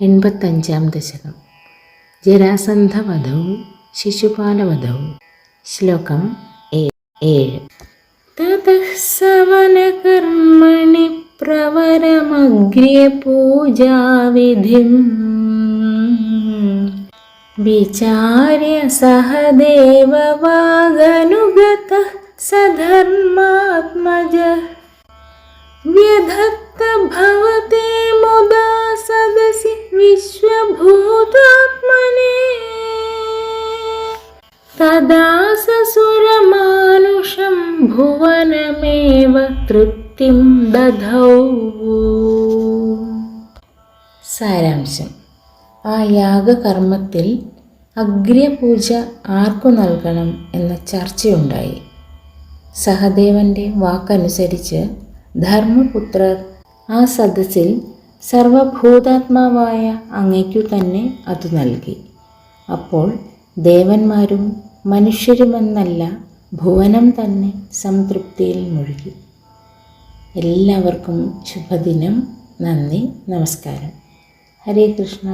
എൺപത്തഞ്ചാം ദശകം. ജരാസന്ധവധവും ശിശുപാലവധവും. ശ്ലോകം ഏഴ്. തതഃ സവനകർമ്മണി പ്രവരമഗ്രേ പൂജാവിധിം വിചാര്യ സഹദേവവാഗനുഗതഃ സധർമാത്മജः സദാസുരമാനുഷം ഭുവനമേവ भुवनमेव तृप्तिं സാരാംശം. ആ യാഗകർമ്മത്തിൽ അഗ്രപൂജ ആർക്കു നൽകണം എന്ന ചർച്ചയുണ്ടായി. സഹദേവന്റെ വാക്കനുസരിച്ച് ധർമ്മപുത്രർ ആ സദസ്സിൽ സർവഭൂതാത്മാവായ അങ്ങയ്ക്കു തന്നെ അത് നൽകി. അപ്പോൾ ദേവന്മാരും മനുഷ്യരുമെന്നല്ല ഭുവനം തന്നെ സംതൃപ്തിയിൽ മുഴുകി. എല്ലാവർക്കും ശുഭദിനം. നന്ദി. നമസ്കാരം. ഹരേ കൃഷ്ണ.